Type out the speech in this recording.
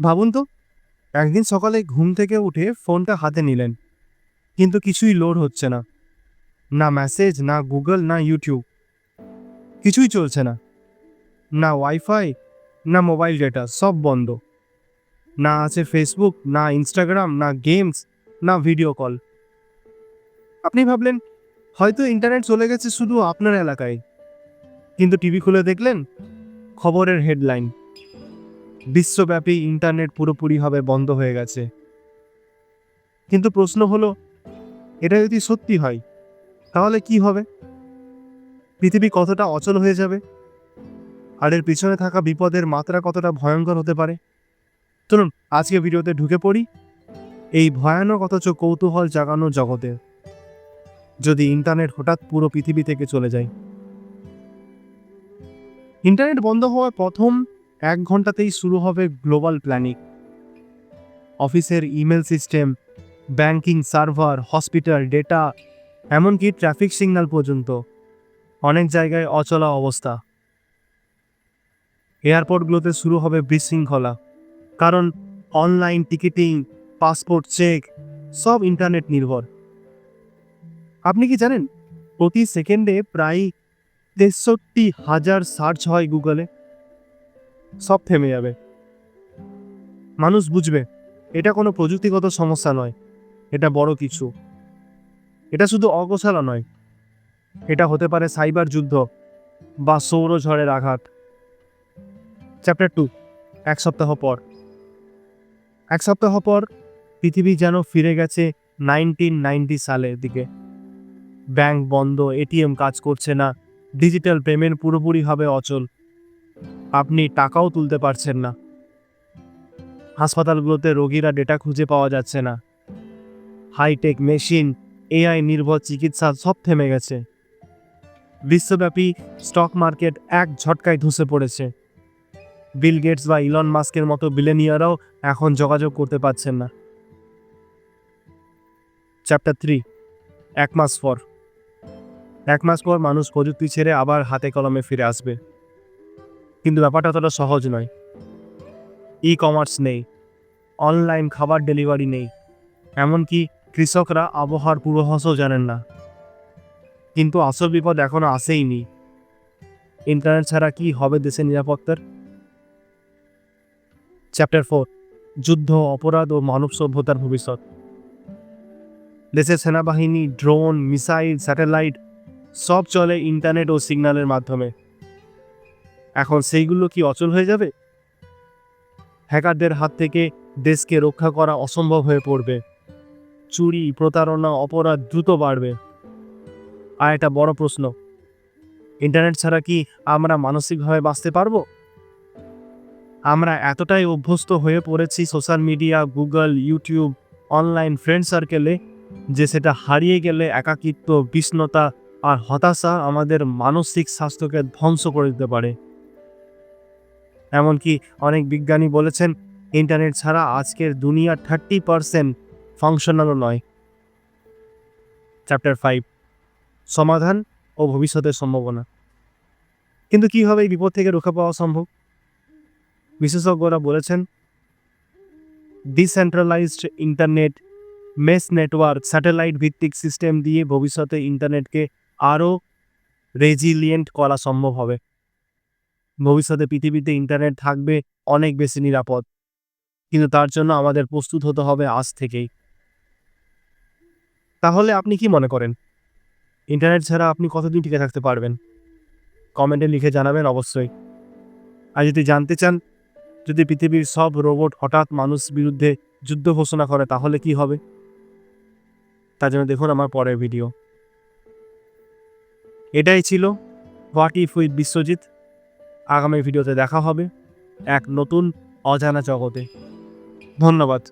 ভাবুন তো, একদিন সকালে ঘুম থেকে উঠে ফোনটা হাতে নিলেন। কিন্তু কিছুই লোড হচ্ছে না। না মেসেজ না গুগল না ইউটিউব কিছুই চলছে না। না ওয়াইফাই না মোবাইল ডেটা সব বন্ধ। না আছে ফেসবুক না ইনস্টাগ্রাম না গেমস না ভিডিও কল আপনি ভাবলেন, হয়তো ইন্টারনেট চলে গেছে শুধু আপনার এলাকায়। কিন্তু টিভি খুলে দেখলেন, খবরের হেডলাইন বিশ্বব্যাপী ইন্টারনেট পুরোপুরিভাবে বন্ধ হয়ে গেছে। কিন্তু প্রশ্ন হলো, এটা যদি সত্যি হয়, তাহলে কি হবে? পৃথিবী কতটা অচল হয়ে যাবে? আর এর পিছনে থাকা বিপদের মাত্রা কতটা ভয়ঙ্কর হতে পারে? চলুন, আজকে ভিডিওতে ঢুকে পড়ি এই ভয়ানক অথচ কৌতূহল জাগানো জগতে। যদি ইন্টারনেট হঠাৎ পুরো পৃথিবী থেকে চলে যায়। ইন্টারনেট বন্ধ হওয়ার প্রথম এক ঘন্টাতেই শুরু হবে গ্লোবাল প্ল্যানিং। অফিসের email system, banking server, hospital data, এমনকি ট্রাফিক সিগন্যাল পর্যন্ত। অনেক জায়গায় অচলা অবস্থা। এয়ারপোর্টগুলোতে শুরু হবে বিশৃঙ্খলা। কারণ অনলাইন টিকিটিং, পাসপোর্ট চেক, সব ইন্টারনেট নির্ভর। আপনি কি জানেন, প্রতি সেকেন্ডে প্রায় তেষট্টি হাজার সার্চ হয় গুগলে? সব থেমে যাবে। মানুষ বুঝবে, এটা কোনো প্রযুক্তিগত সমস্যা নয়, এটা বড় কিছু। এটা শুধু অগোছালো নয়, এটা হতে পারে সাইবার যুদ্ধ বা সৌরঝড়ের আঘাত। চ্যাপ্টার টু এক সপ্তাহ পর। এক সপ্তাহ পর পৃথিবী যেন ফিরে গেছে নাইনটিন নাইনটি সালের দিকে। ব্যাংক বন্ধ এটিএম কাজ করছে না, ডিজিটাল পেমেন্ট পুরোপুরিভাবে অচল। আপনি টাকাও তুলতে পারছেন না। হাসপাতালগুলোতে রোগীরা ডেটা খুঁজে পাওয়া যাচ্ছে না। হাইটেক মেশিন এআই নির্ভর চিকিৎসা সব থেমে গেছে। বিশ্বব্যাপী স্টক মার্কেট এক ঝটকায় ধসে পড়েছে। বিল গেটস বা ইলন মাস্কের মতো বিলেনিয়ারাও এখন যোগাযোগ করতে পারছেন না। চ্যাপ্টার থ্রি এক মাস পর। এক মাস পর মানুষ প্রযুক্তি ছেড়ে আবার হাতে কলমে ফিরে আসবে। কিন্তু ব্যাপারটা অতটা সহজ নয়। ই কমার্স নেই অনলাইন খাবার ডেলিভারি নেই, এমনকি কৃষকরা আবহাওয়ার পূর্বাভাসও জানেন না। কিন্তু আসল বিপদ এখনও আসেইনি। ইন্টারনেট ছাড়া কি হবে দেশের নিরাপত্তার? চ্যাপ্টার ফোর যুদ্ধ, অপরাধ ও মানব সভ্যতার ভবিষ্যৎ। দেশের সেনাবাহিনী ড্রোন মিসাইল স্যাটেলাইট সব চলে ইন্টারনেট ও সিগন্যালের মাধ্যমে। এখন সেইগুলো কি অচল হয়ে যাবে? হ্যাকারদের হাত থেকে দেশকে রক্ষা করা অসম্ভব হয়ে পড়বে। চুরি, প্রতারণা, অপরাধ দ্রুত বাড়বে। আর একটা বড় প্রশ্ন। ইন্টারনেট ছাড়া কি আমরা মানসিকভাবে বাঁচতে পারব? আমরা এতটাই অভ্যস্ত হয়ে পড়েছি social media, Google, YouTube, online friend সার্কেলে, যে সেটা হারিয়ে গেলে একাকিত্ব, বিষ্ণতা আর হতাশা আমাদের মানসিক স্বাস্থ্যকে ধ্বংস করে দিতে পারে। এমনকি অনেক বিজ্ঞানী বলেছেন, ইন্টারনেট ছাড়া আজকের দুনিয়া থার্টি পারসেন্ট ফাংশনালও নয়। চ্যাপ্টার ফাইভ সমাধান ও ভবিষ্যতের সম্ভাবনা। কিন্তু কীভাবে এই বিপদ থেকে রক্ষা পাওয়া সম্ভব? বিশেষজ্ঞরা বলেছেন decentralised internet mesh network satellite ভিত্তিক সিস্টেম দিয়ে ভবিষ্যতে ইন্টারনেটকে আরও রেজিলিয়েন্ট করা সম্ভব হবে। ভবিষ্যতে পৃথিবীতে ইন্টারনেট থাকবে অনেক বেশি নিরাপদ। কিন্তু তার জন্য আমাদের প্রস্তুত হতে হবে আজ থেকেই। তাহলে আপনি কি মনে করেন? ইন্টারনেট ছাড়া আপনি কতদিন টিকে থাকতে পারবেন? কমেন্টে লিখে জানাবেন অবশ্যই। আর যদি জানতে চান, যদি পৃথিবীর সব রোবট হঠাৎ মানুষ বিরুদ্ধে যুদ্ধ ঘোষণা করে, তাহলে কি হবে? তার জন্য দেখুন আমার পরের ভিডিও এটাই ছিল হোয়াট ইফ উইথ বিশ্বজিৎ আগামী ভিডিওতে দেখা হবে এক নতুন অজানা জগতে। ধন্যবাদ।